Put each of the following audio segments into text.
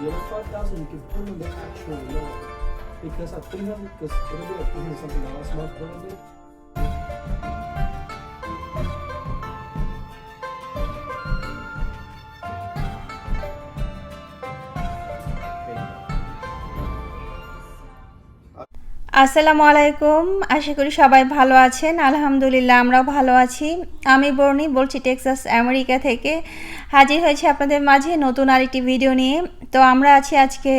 you can put them in the actual law. Because think that because whenever I put in something last month, probably. আসসালামু আলাইকুম আশা করি সবাই ভালো আছেন আলহামদুলিল্লাহ আমরাও ভালো আছি আমি বর্ণি বলছি টেক্সাস আমেরিকা থেকে হাজির হয়েছে আপনাদের মাঝে নতুন আরেকটি ভিডিও নিয়ে তো আমরা আছি আজকে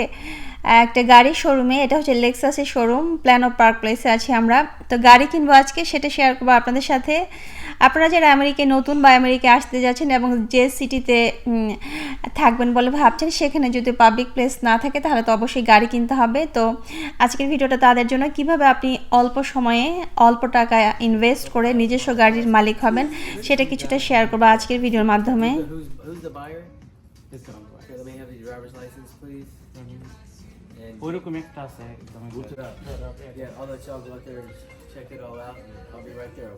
একটা গাড়ির শোরুমে এটা হচ্ছে লেক্সাসের শোরুম প্ল্যান অফ পার্ক প্লেসে আছি আমরা। তো গাড়ি কিনবো আজকে, সেটা শেয়ার করব আপনাদের সাথে। আপনারা যারা আমেরিকায় নতুন বা আমেরিকায় আসতে যাচ্ছেন এবং যে সিটিতে থাকবেন বলে ভাবছেন, সেখানে যদি পাবলিক প্লেস না থাকে, তাহলে তো অবশ্যই গাড়ি কিনতে হবে। তো আজকের ভিডিওটা তাদের জন্য, কীভাবে আপনি অল্প সময়ে, অল্প টাকা ইনভেস্ট করে নিজস্ব গাড়ির মালিক হবেন, সেটা কিছুটা শেয়ার করব আজকের ভিডিওর মাধ্যমে। Driver's license, please. And ওইরকম একটা আছে একদম Put it up, it up, yeah. yeah, I'll let y'all go out there and check it all out, and I'll be right there.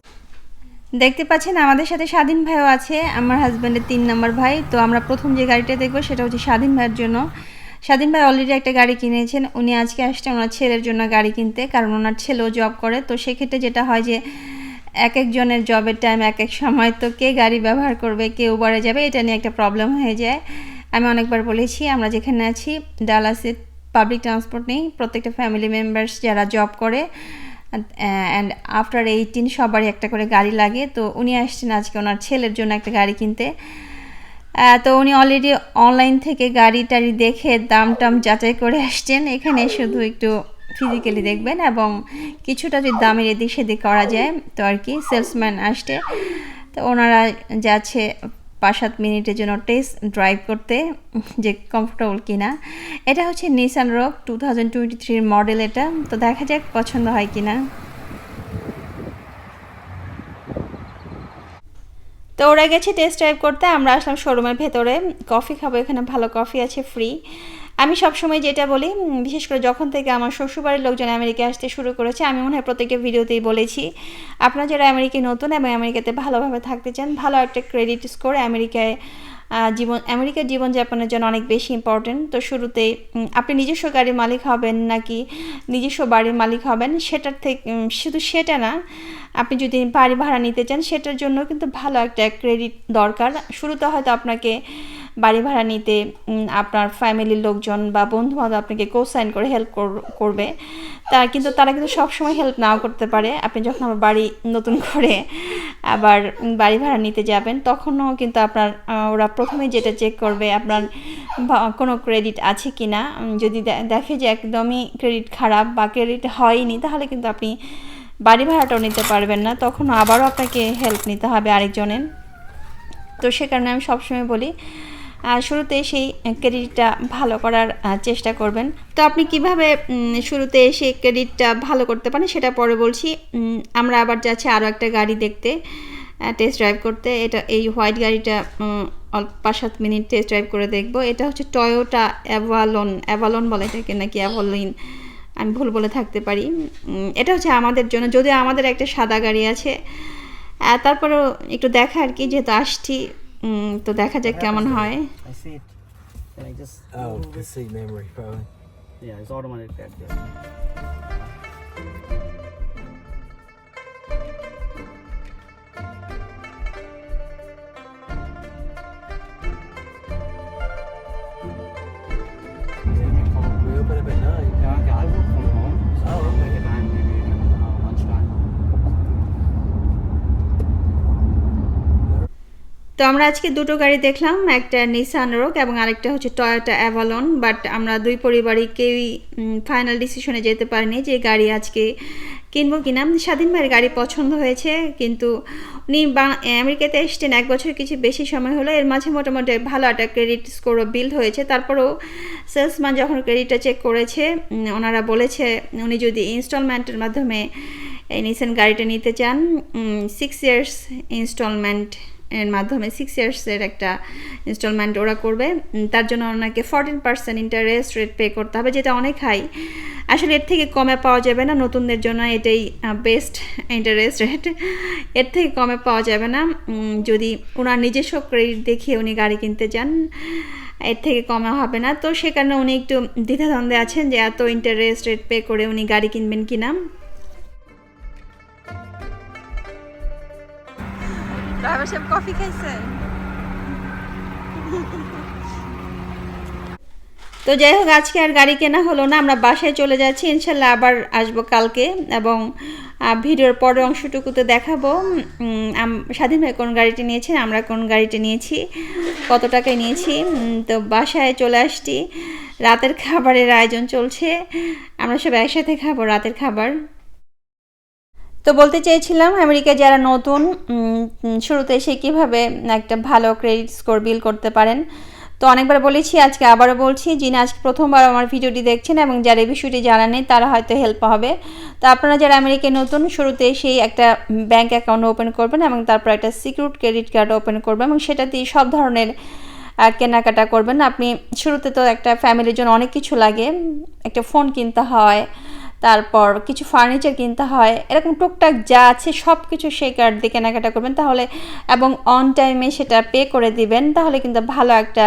দেখতে পাচ্ছেন আমাদের সাথে স্বাধীন ভাইও আছে আমার হাজব্যান্ডের তিন নম্বর ভাই তো আমরা প্রথম যে গাড়িটা দেখব সেটা হচ্ছে স্বাধীন ভাইয়ের জন্য স্বাধীন ভাই অলরেডি একটা গাড়ি কিনেছেন উনি আজকে আসছেন ওনার ছেলের জন্য গাড়ি কিনতে কারণ ওনার ছেলেও জব করে তো সেক্ষেত্রে যেটা হয় যে এক একজনের জবের টাইম এক এক সময় তো কে গাড়ি ব্যবহার করবে কে উবারে যাবে এটা নিয়ে একটা প্রবলেম হয়ে যায় আমি অনেকবার বলেছি, আমরা যেখানে আছি ডালাসে পাবলিক ট্রান্সপোর্ট নেই, প্রত্যেকটা ফ্যামিলি মেম্বার্স যারা জব করে অ্যান্ড আফটার এইটিন সবারই একটা করে গাড়ি লাগে। তো উনি আসছেন আজকে ওনার ছেলের জন্য একটা গাড়ি কিনতে। তো উনি অলরেডি অনলাইন থেকে গাড়ি টাড়ি দেখে দাম টাম যাচাই করে আসছেন। এখানে শুধু একটু ফিজিক্যালি দেখবেন এবং কিছুটা যদি দামের এদিক সেদিক করা যায়, তো আর কি সেলসম্যান আসছে। তো ওনারা যাচ্ছে পাঁচ সাত মিনিটের জন্য টেস্ট ড্রাইভ করতে যে কমফোর্টেবল কিনা। এটা হচ্ছে Nissan Rogue two thousand twenty থ্রির মডেল এটা। তো দেখা যাক পছন্দ হয় কিনা। তো ওরা গেছে টেস্ট ড্রাইভ করতে, আমরা আসলাম শোরুমের ভেতরে। কফি খাব এখানে, ভালো কফি আছে ফ্রি আমি সবসময় যেটা বলি বিশেষ করে যখন থেকে আমার শ্বশুরবাড়ির লোকজন আমেরিকা আসতে শুরু করেছে, আমি মনে হয় প্রত্যেকটা ভিডিওতেই বলেছি, আপনারা যারা আমেরিকায় নতুন এবং আমেরিকাতে ভালোভাবে থাকতে চান, ভালো একটা ক্রেডিট স্কোর আমেরিকায় জীবন, আমেরিকার জীবনযাপনের জন্য অনেক বেশি ইম্পর্টেন্ট তো শুরুতে আপনি নিজস্ব গাড়ির মালিক হবেন নাকি নিজস্ব বাড়ির মালিক হবেন, সেটার থেকে শুধু সেটা না, আপনি যদি বাড়ি ভাড়া নিতে চান, সেটার জন্য কিন্তু ভালো একটা ক্রেডিট দরকার। শুরুতে হয়তো আপনাকে বাড়ি ভাড়া নিতে আপনার ফ্যামিলির লোকজন বা বন্ধু বান্ধব আপনাকে কোসাইন করে হেল্প করবে। তা কিন্তু, তারা কিন্তু সবসময় হেল্প নাও করতে পারে। আপনি যখন আবার বাড়ি নতুন করে আবার বাড়ি ভাড়া নিতে যাবেন, তখনও কিন্তু আপনার ওরা প্রথমে যেটা চেক করবে, আপনার কোনো ক্রেডিট আছে কি না যদি দেখে যে একদমই ক্রেডিট খারাপ বা ক্রেডিট হয়নি, তাহলে কিন্তু আপনি বাড়ি ভাড়াটাও নিতে পারবেন না। তখন আবারও আপনাকে হেল্প নিতে হবে আরেকজনের। তো সে কারণে আমি সবসময় বলি শুরুতে সেই ক্রেডিটটা ভালো করার চেষ্টা করবেন। তো আপনি কীভাবে শুরুতে সেই ক্রেডিটটা ভালো করতে পারেন সেটা পরে বলছি। আমরা আবার যাচ্ছি আরও একটা গাড়ি দেখতে টেস্ট ড্রাইভ করতে। এটা, এই হোয়াইট গাড়িটা অল্প পাঁচ সাত মিনিট টেস্ট ড্রাইভ করে দেখব। এটা হচ্ছে টয়োটা অ্যাভালন অ্যাভালন বলে এটাকে নাকি অ্যাভালিন আমি ভুল বলে থাকতে পারি। এটা হচ্ছে আমাদের জন্য, যদিও আমাদের একটা সাদা গাড়ি আছে। তারপরেও একটু দেখা আর কি, যেহেতু আসছি তো দেখা যাক কেমন হয় I see it. Can I just Oh, the seat memory, probably. yeah, it's automatic that yeah. তো আমরা আজকে দুটো গাড়ি দেখলাম, একটা নিসান রোগ এবং আরেকটা হচ্ছে টয়োটা অ্যাভালন বাট আমরা দুই পরিবারই কেউই ফাইনাল ডিসিশনে যেতে পারিনি যে গাড়ি আজকে কিনবো কিনা। স্বাধীন ভাইয়ের গাড়ি পছন্দ হয়েছে, কিন্তু উনি আমেরিকাতে এসছেন, এক বছর কিছু বেশি সময় হলো। এর মাঝে মোটামুটি ভালো একটা ক্রেডিট স্কোরও বিল্ড হয়েছে। তারপরেও সেলসম্যান যখন ক্রেডিটটা চেক করেছে ওনারা বলেছে, উনি যদি ইনস্টলমেন্টের মাধ্যমে এই নিসান গাড়িটা নিতে চান সিক্স ইয়ার্স ইনস্টলমেন্ট এর মাধ্যমে সিক্স ইয়ার্সের একটা ইনস্টলমেন্ট ওরা করবে। তার জন্য ওনাকে fourteen percent interest rate pay করতে হবে, যেটা অনেক হাই আসলে এর থেকে কমে পাওয়া যাবে না, নতুনদের জন্য এটাই বেস্ট ইন্টারেস্ট রেট এর থেকে কমে পাওয়া যাবে না। যদি ওনার নিজস্ব ক্রেডিট দেখিয়ে উনি গাড়ি কিনতে চান এর থেকে কমে হবে না। তো সে কারণে উনি একটু দ্বিধাদ্বন্দ্বে আছেন যে এত ইন্টারেস্ট রেট পে করে উনি গাড়ি কিনবেন কিনা। তো যাই হোক, আজকে আর গাড়ি কেনা হলো না, আমরা বাসায় চলে যাচ্ছি, ইনশাল্লাহ আবার আসব কালকে, এবং ভিডিওর পরের অংশটুকুতে দেখাবো স্বাধীন ভাই কোন গাড়িটি নিয়েছেন আমরা কোন গাড়িটি নিয়েছি, কত টাকায় নিয়েছি তো বাসায় চলে আসছি, রাতের খাবারের আয়োজন চলছে, আমরা সব একসাথে খাব রাতের খাবার। তো বলতে চেয়েছিলাম, আমেরিকায় যারা নতুন শুরুতে এসে কীভাবে একটা ভালো ক্রেডিট স্কোর বিল করতে পারেন। তো অনেকবার বলেছি, আজকে আবারও বলছি, যিনি আজকে প্রথমবার আমার ভিডিওটি দেখছেন এবং যারা এই বিষয়টি জানা নেই, তারা হয়তো হেল্প হবে। তো আপনারা যারা আমেরিকায় নতুন, শুরুতে সেই একটা ব্যাঙ্ক অ্যাকাউন্ট ওপেন করবেন এবং তারপর একটা সিকিউর ক্রেডিট কার্ড ওপেন করবেন এবং সেটা দিয়ে সব ধরনের কেনাকাটা করবেন। আপনি শুরুতে তো একটা ফ্যামিলির জন্য অনেক কিছু লাগে। একটা ফোন কিনতে হয় তারপর কিছু ফার্নিচার কিনতে হয়, এরকম টুকটাক যা আছে সব কিছু সেই কার্ড দিয়ে কেনাকাটা করবেন। তাহলে এবং অন টাইমে সেটা পে করে দিবেন, তাহলে কিন্তু ভালো একটা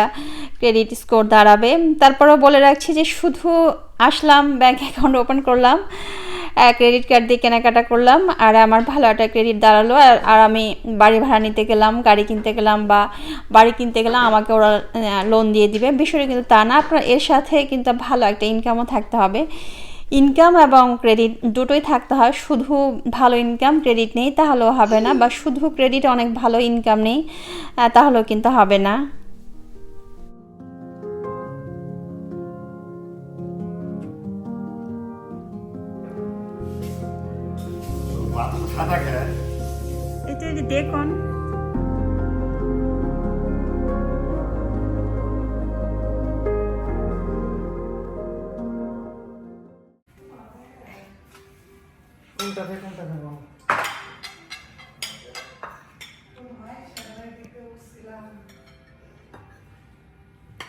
ক্রেডিট স্কোর দাঁড়াবে। তারপরেও বলে রাখছি যে শুধু আসলাম ব্যাংক অ্যাকাউন্ট ওপেন করলাম ক্রেডিট কার্ড দিয়ে কেনাকাটা করলাম, আর আমার ভালো একটা ক্রেডিট দাঁড়াল। আর আর আমি বাড়ি ভাড়া নিতে গেলাম, গাড়ি কিনতে গেলাম বা বাড়ি কিনতে গেলাম, আমাকে ওরা লোন দিয়ে দিবে। বিষয়টা কিন্তু তা না, আপনার এর সাথে কিন্তু ভালো একটা ইনকামও থাকতে হবে। ইনকাম এবং ক্রেডিট দুটোই থাকতে হয়। শুধু ভালো ইনকাম ক্রেডিট নেই, তাহলেও হবে না। বা শুধু ক্রেডিট অনেক ভালো ইনকাম নেই তাহলেও কিন্তু হবে না।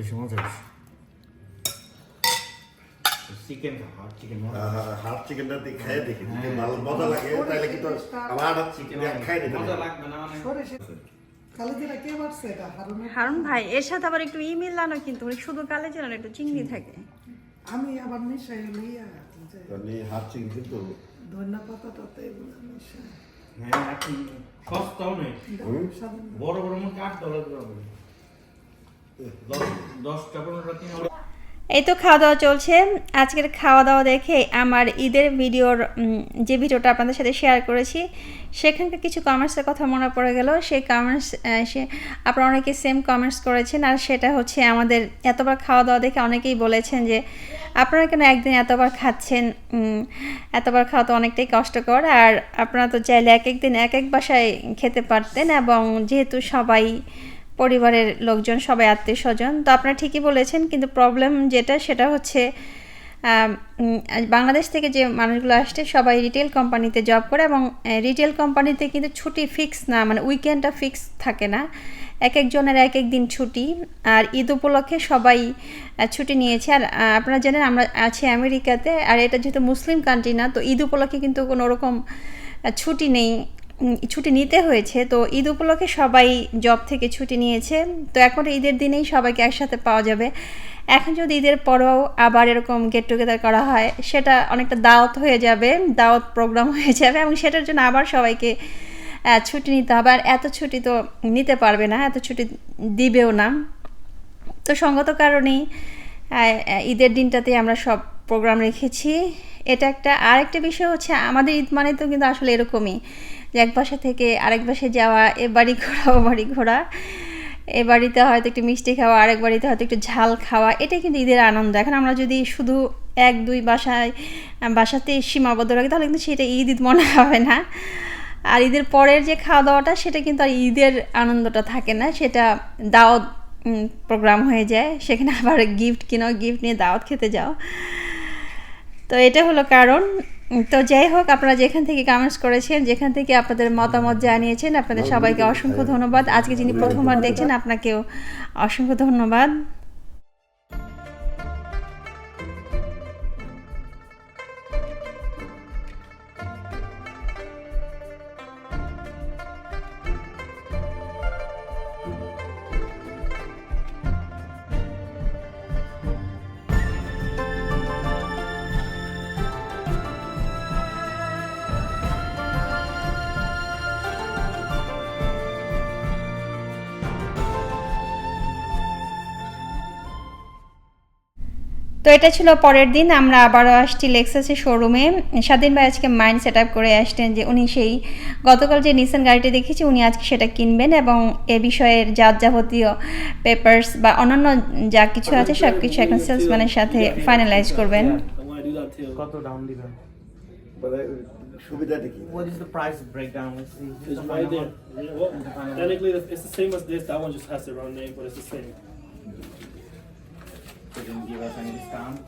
বেশি। মজা বেশি চিকেন হাট চিকেন হাফ চিকেনটা দিয়ে খাই দেখি। যদি ভালো মজা লাগে তাহলে কি তোর আমার চিকেন মজা। লাগবে না মানে কালিজিরা হারুন ভাই এর সাথে আবার একটু ই মিলানো কিন্তু ওই শুধু কালে যেন একটু চিংড়ি থাকে। আমি আবার মিশাই আমি হাফ চিকেন কিন্তু ধনিয়া পাতাটাতে এগুলো মিশাই। হ্যাঁ এখন সস্তাও নেই বড় বড় মধ্যে আট ডলার করে হবে দশ দশটা পনেরোটা কিনে এই তো খাওয়া দাওয়া চলছে। আজকের খাওয়া দাওয়া দেখে আমার ঈদের ভিডিওর যে ভিডিওটা আপনাদের সাথে শেয়ার করেছি, সেখানকার কিছু কমেন্টসের কথা মনে পড়ে গেল। সেই কমেন্টস সে, আপনারা অনেকে সেম কমেন্টস করেছেন, আর সেটা হচ্ছে আমাদের এতবার খাওয়া দাওয়া দেখে অনেকেই বলেছেন যে, আপনারা কেন একদিন এতবার খাচ্ছেন? এতবার খাওয়া তো অনেকটাই কষ্টকর। আর আপনারা তো চাইলে এক এক দিন এক এক বাসায় খেতে পারতেন এবং যেহেতু সবাই পরিবারের লোকজন, সবাই আত্মীয় স্বজন তো আপনারা ঠিকই বলেছেন, কিন্তু প্রবলেম যেটা, সেটা হচ্ছে বাংলাদেশ থেকে যে মানুষগুলো আসছে, সবাই রিটেল কোম্পানিতে জব করে এবং রিটেল কোম্পানিতে কিন্তু ছুটি ফিক্স না মানে উইকেন্ডটা ফিক্স থাকে না। এক একজনের এক এক দিন ছুটি, আর ঈদ উপলক্ষে সবাই ছুটি নিয়েছে। আর আপনারা জানেন, আমরা আছি আমেরিকাতে, আর এটা যেহেতু মুসলিম কান্ট্রি না, তো ঈদ উপলক্ষে কিন্তু কোনো রকম ছুটি নেই। ছুটি নিতে হয়েছে, তো ঈদ উপলক্ষে সবাই জব থেকে ছুটি নিয়েছে। তো এখন ঈদের দিনেই সবাইকে একসাথে পাওয়া যাবে। এখন যদি ঈদের পরেও আবার এরকম গেট টুগেদার করা হয়, সেটা অনেকটা দাওয়াত হয়ে যাবে, দাওয়াত প্রোগ্রাম হয়ে যাবে এবং সেটার জন্য আবার সবাইকে ছুটি নিতে হবে। আর এত ছুটি তো নিতে পারবে না, এত ছুটি দিবেও না। তো সঙ্গত কারণেই ঈদের দিনটাতে আমরা সব প্রোগ্রাম রেখেছি। এটা একটা আরেকটা বিষয় হচ্ছে, আমাদের ঈদ মানে তো কিন্তু আসলে এরকমই। যে এক বাসা থেকে আরেক বাসায় যাওয়া, এ বাড়ি ঘোরা, ও বাড়ি ঘোরা। এ বাড়িতে হয়তো একটু মিষ্টি খাওয়া, আরেক বাড়িতে হয়তো একটু ঝাল খাওয়া। এটাই কিন্তু ঈদের আনন্দ। এখন আমরা যদি শুধু এক, দুই বাসায় বাসাতে সীমাবদ্ধ রাখি, তাহলে কিন্তু সেটা ঈদ ঈদ মনে হবে না। আর ঈদের পরের যে খাওয়া দাওয়াটা সেটা কিন্তু আর ঈদের আনন্দটা থাকে না। সেটা দাওয়াত প্রোগ্রাম হয়ে যায়। সেখানে আবার গিফট কিনো গিফট নিয়ে দাওয়াত খেতে যাও। তো এটা হলো কারণ। তো যাই হোক আপনারা যেখান থেকে কামেন্টস করেছেন যেখান থেকে আপনাদের মতামত জানিয়েছেন আপনাদের সবাইকে অসংখ্য ধন্যবাদ। আজকে যিনি প্রথমবার দেখছেন আপনাকেও অসংখ্য ধন্যবাদ। এটা ছিল পরের দিন আমরা আবারও আসছি লেক্সাসের শোরুমে স্বাধীন ভাই আজকে মাইন্ড সেট আপ করে আসতেন যে উনি সেই গতকাল যে নিসান গাড়িটি দেখেছি উনি আজকে সেটা কিনবেন এবং এ বিষয়ের যা যাবতীয় পেপার্স বা অন্যান্য যা কিছু আছে সব কিছু এখন সেলসম্যানের সাথে ফাইনালাইজ করবেন. কত ডাউন দিবেন মানে সুবিধাটা কি What is the price breakdown? Let's see. It's right there. Yeah, well, technically, it's the same as this. That one just has the wrong name, but it's the same. they didn't give us any discount.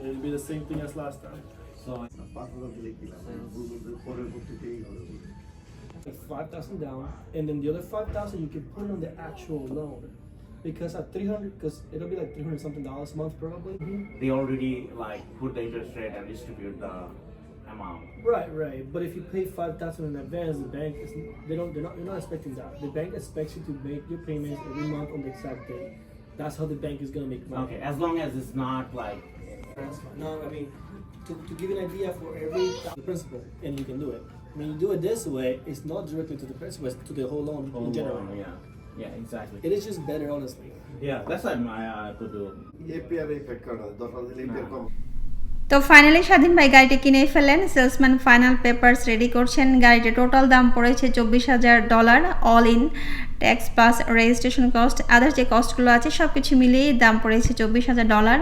It'll be the same thing as last time. So it's five thousand down, and then the other five thousand you can put on the actual loan. Because at three hundred, because it'll be like three hundred something dollars a month probably. Mm-hmm. They already like put the interest rate and distribute the amount. Right, right. But if you pay five thousand in advance, the bank is they don't they're not they're not expecting that. The bank expects you to make your payments every month on the exact date. That's how the bank is gonna make money. Okay, as long as it's not like. No, I mean, to, to give an idea for every the principal, and you can do it. When you do it this way, it's not directly to the principal, it's to the whole loan Whole in general. loan, yeah, yeah, exactly. It is just better, honestly. Yeah, that's why my I could do. APR effect, dollar the তো finally Swadhin ভাই গাড়িটি কিনে ফেলেন। Salesman final papers ready করছেন। গাড়িটির total দাম পড়েছে চব্বিশ হাজার dollar all in tax plus registration cost others যে কস্টগুলো আছে সব কিছু মিলিয়েই দাম পড়েছে চব্বিশ হাজার ডলার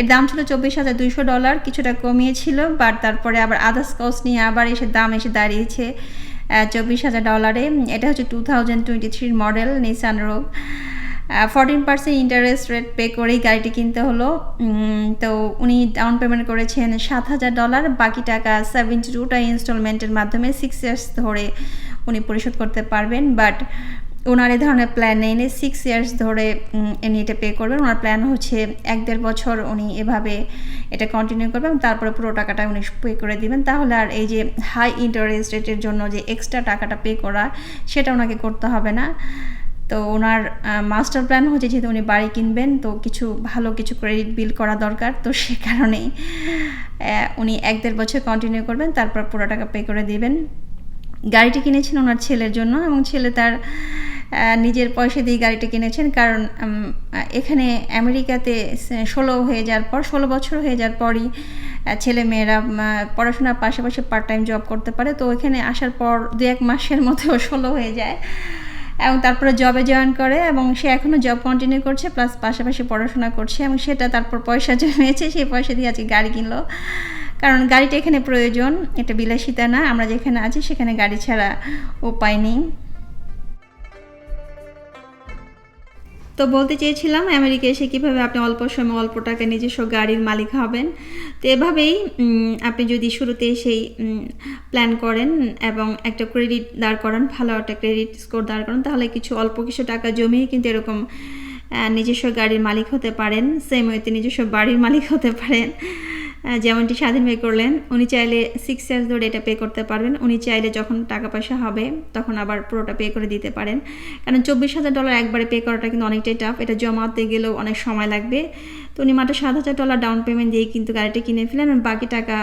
এর দাম ছিল চব্বিশ হাজার দুইশো ডলার কিছুটা কমিয়েছিল বাট তারপরে আবার আদার্স কস্ট নিয়ে আবার এসে দাম এসে দাঁড়িয়েছে চব্বিশ হাজার ডলারে এটা হচ্ছে টু থাউজেন্ড টোয়েন্টি থ্রির model Nissan Rogue fourteen percent interest rate pay করেই গাড়িটি কিনতে হলো। তো উনি ডাউন পেমেন্ট করেছেন সাত হাজার ডলার বাকি টাকা সেভেন্টি টুটা ইনস্টলমেন্টের মাধ্যমে সিক্স ইয়ার্স ধরে উনি পরিশোধ করতে পারবেন। বাট ওনার এ ধরনের প্ল্যান নেই সিক্স ইয়ার্স ধরে উনি এটা পে করবেন। ওনার প্ল্যান হচ্ছে এক দেড় বছর উনি এভাবে এটা কন্টিনিউ করবেন তারপরে পুরো টাকাটা উনি পে করে দিবেন। তাহলে আর এই যে হাই ইন্টারেস্ট রেটের জন্য যে এক্সট্রা টাকাটা পে করা, সেটা ওনাকে করতে হবে না। তো ওনার মাস্টার প্ল্যান হচ্ছে যেহেতু উনি বাড়ি কিনবেন, তো কিছু ভালো কিছু ক্রেডিট বিল করা দরকার। তো সে কারণেই উনি এক দেড় বছর কন্টিনিউ করবেন, তারপর পুরো টাকা পে করে দিবেন। গাড়িটি কিনেছেন ওনার ছেলের জন্য এবং ছেলে তার নিজের পয়সা দিয়ে গাড়িটা কিনেছেন। কারণ এখানে আমেরিকাতে ষোলো হয়ে যাওয়ার পর, ষোলো বছর হয়ে যাওয়ার পরই ছেলে মেয়েরা পড়াশোনার পাশাপাশি পার্ট টাইম জব করতে পারে। তো এখানে আসার পর দু এক মাসের মধ্যেও ষোলো হয়ে যায়। এবং তারপরে জবে জয়েন করে এবং সে এখনও জব কন্টিনিউ করছে প্লাস পাশাপাশি পড়াশোনা করছে এবং সেটা তারপর পয়সা জমিয়েছে সেই পয়সা দিয়ে আজকে গাড়ি কিনলো। কারণ গাড়িটা এখানে প্রয়োজন, এটা বিলাসিতা না, আমরা যেখানে আছি সেখানে গাড়ি ছাড়া উপায় নেই। তো বলতে চেয়েছিলাম, আমেরিকা এসে কীভাবে আপনি অল্প সময় অল্প টাকা নিজস্ব গাড়ির মালিক হবেন। তো এভাবেই আপনি যদি শুরুতে সেই প্ল্যান করেন এবং একটা ক্রেডিট দাঁড় করান, ভালো একটা ক্রেডিট স্কোর দাঁড় করান, তাহলে কিছু অল্প কিছু টাকা জমিয়ে কিন্তু এরকম নিজস্ব গাড়ির মালিক হতে পারেন সেম ওয়েতে নিজস্ব বাড়ির মালিক হতে পারেন। যেমনটি স্বাধীন ভাই করলেন, উনি চাইলে সিক্স ইয়ার্স ধরে এটা পে করতে পারবেন। উনি চাইলে যখন টাকা পয়সা হবে, তখন আবার পুরোটা পে করে দিতে পারেন। কারণ চব্বিশ হাজার ডলার একবারে পে করাটা কিন্তু অনেকটাই টাফ এটা জমাতে গেলেও অনেক সময় লাগবে। তো উনি মাত্র সাত হাজার ডলার ডাউন পেমেন্ট দিয়ে কিন্তু গাড়িটা কিনে ফেলেন এবং বাকি টাকা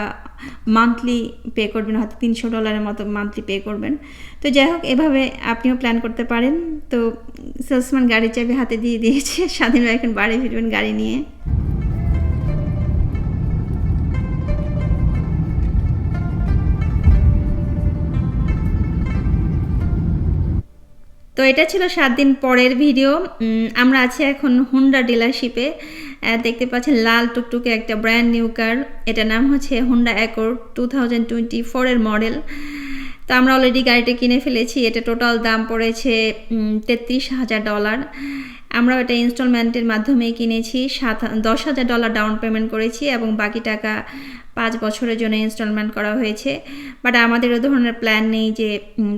মান্থলি পে করবেন, হয়তো তিনশো ডলারের মতো মান্থলি পে করবেন। তো যাই হোক, এভাবে আপনিও প্ল্যান করতে পারেন। তো সেলসম্যান গাড়ির চাবি হাতে দিয়ে দিয়েছে। স্বাধীন এখন বাড়ি ফিরবেন গাড়ি নিয়ে। তো এটা ছিল সাত দিন পরের ভিডিও। আমরা আছি এখন হুন্ডা ডিলারশিপে দেখতে পাচ্ছেন লাল টুকটুকে একটা ব্র্যান্ড নিউ কার এটার নাম হচ্ছে Honda Accord two thousand twenty ফোরের মডেল তো আমরা অলরেডি গাড়িটা কিনে ফেলেছি। এটা টোটাল দাম পড়েছে তেত্রিশ হাজার ডলার আমরা এটা ইনস্টলমেন্টের মাধ্যমেই কিনেছি। সাত, দশ হাজার ডলার ডাউন পেমেন্ট করেছি এবং বাকি টাকা পাঁচ বছরের জন্য ইনস্টলমেন্ট করা হয়েছে। বাট আমাদের ওই ধরনের প্ল্যান নেই যে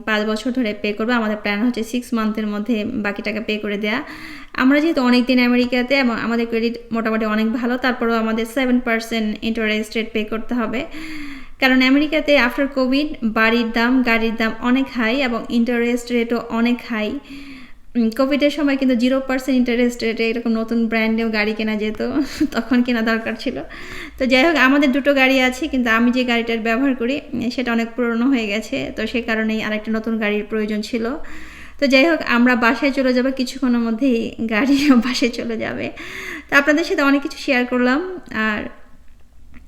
পাঁচ বছর ধরে পে করব। আমাদের প্ল্যান হচ্ছে সিক্স মান্থের মধ্যে বাকি টাকা পে করে দেওয়া আমরা যেহেতু অনেক দিন আমেরিকাতে এবং আমাদের ক্রেডিট মোটামুটি অনেক ভালো, তারপরেও আমাদের seven percent interest rate pay করতে হবে। কারণ আমেরিকাতে আফটার কোভিড বাড়ির দাম, গাড়ির দাম অনেক হাই এবং ইন্টারেস্ট রেটও অনেক হাই কোভিডের সময় কিন্তু জিরো পার্সেন্ট ইন্টারেস্ট রেটে এরকম নতুন ব্র্যান্ডেও গাড়ি কেনা যেত, তখন কেনা দরকার ছিল। তো যাই হোক, আমাদের দুটো গাড়ি আছে, কিন্তু আমি যে গাড়িটার ব্যবহার করি, সেটা অনেক পুরনো হয়ে গেছে, তো সেই কারণেই আরেকটা নতুন গাড়ির প্রয়োজন ছিল। তো যাই হোক, আমরা বাসায় চলে যাব, কিছুক্ষণের মধ্যেই গাড়ি বাসায় চলে যাবে। তো আপনাদের সাথে অনেক কিছু শেয়ার করলাম, আর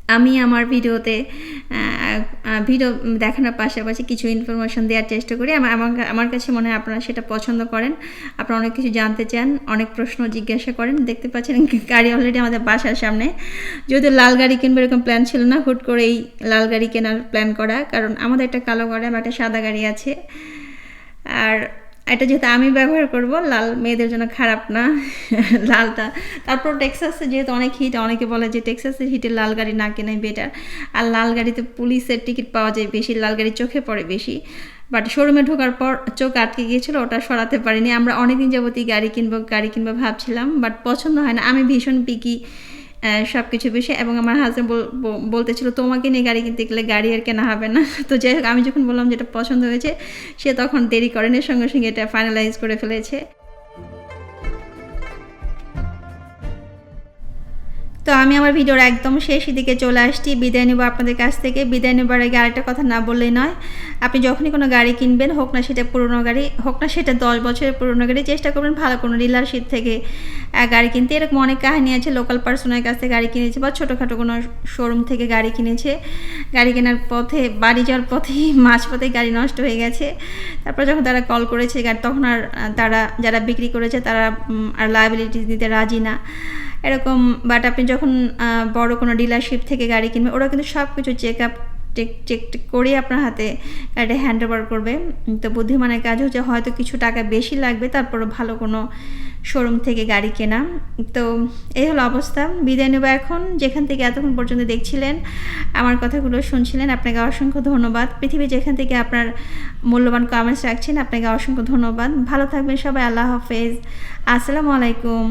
আমি আমার ভিডিওতে ভিডিও দেখানোর পাশাপাশি কিছু ইনফরমেশন দেওয়ার চেষ্টা করি। আমার আমার কাছে মনে হয় আপনারা সেটা পছন্দ করেন। আপনারা অনেক কিছু জানতে চান, অনেক প্রশ্ন জিজ্ঞাসা করেন। দেখতে পাচ্ছেন গাড়ি অলরেডি আমাদের বাসার সামনে। যদিও লাল গাড়ি কিনবে এরকম প্ল্যান ছিল না, হুট করে এই লাল গাড়ি কেনার প্ল্যান করা। কারণ আমাদের একটা কালো গাড়ি আমার একটা সাদা গাড়ি আছে। আর এটা যেহেতু আমি ব্যবহার করব, লাল মেয়েদের জন্য খারাপ না। লালটা, তারপর টেক্সাসে যেহেতু অনেক হিট অনেকে বলে যে টেক্সাসের হিটে লাল গাড়ি না কেনাই বেটার আর লাল গাড়িতে পুলিশের টিকিট পাওয়া যায় বেশি, লাল গাড়ি চোখে পড়ে বেশি। বাট শোরুমে ঢোকার পর চোখ আটকে গিয়েছিল, ওটা সরাতে পারিনি। আমরা অনেকদিন যাবতই গাড়ি কিনবো গাড়ি কিনবো ভাবছিলাম বাট পছন্দ হয় না। আমি ভীষণ পিকি সব কিছু বিষয়। এবং আমার হাজব্যান্ড বলতেছিল, তোমাকে নিয়ে গাড়ি কিনতে গেলে গাড়ি আর কেনা হবে না। তো যাই হোক, আমি যখন বললাম যেটা পছন্দ হয়েছে, সে তখন দেরি করেনি, সঙ্গে সঙ্গে এটা ফাইনালাইজ করে ফেলেছে। তো আমি আমার ভিডিওর একদম শেষ দিকে চলে আসছি। বিদায় নেব আপনাদের কাছ থেকে। বিদায় নেবার আগে আরেকটা কথা না বললেই নয়, আপনি যখনই কোনো গাড়ি কিনবেন, হোক না সেটা পুরনো গাড়ি, হোক না সেটা দশ বছরের পুরনো গাড়ি, চেষ্টা করবেন ভালো কোনো ডিলারশিপ থেকে গাড়ি কিনতে। এরকম অনেক কাহিনী আছে, লোকাল পার্সনের কাছ থেকে গাড়ি কিনেছে বা ছোটোখাটো কোনো শোরুম থেকে গাড়ি কিনেছে। গাড়ি কেনার পথে, বাড়ি যাওয়ার পথেই মাঝপথে গাড়ি নষ্ট হয়ে গেছে। তারপর যখন তারা কল করেছে গাড়ি, তখন আর তারা যারা বিক্রি করেছে তারা আর লাইবিলিটি দিতে রাজি না। এরকম বাট আপনি যখন বড় কোনো ডিলারশিপ থেকে গাড়ি কিনবেন ওরা কিন্তু সব কিছু চেক আপ চেক চেক করে আপনার হাতে গাড়িটা হ্যান্ড ওভার করবে তো বুদ্ধিমানের কাজ হচ্ছে হয়তো কিছু টাকা বেশি লাগবে তারপরে ভালো কোনো শোরুম থেকে গাড়ি কেনা। তো এই হলো অবস্থা। বিদায় নেব এখন, যেখান থেকে এতক্ষণ পর্যন্ত দেখছিলেন, আমার কথাগুলো শুনছিলেন, আপনাকে অসংখ্য ধন্যবাদ। পৃথিবী যেখান থেকে আপনার মূল্যবান কমেন্টস রাখছেন, আপনাকে অসংখ্য ধন্যবাদ। ভালো থাকবেন সবাই, আল্লাহ হাফেজ। আসসালামু আলাইকুম।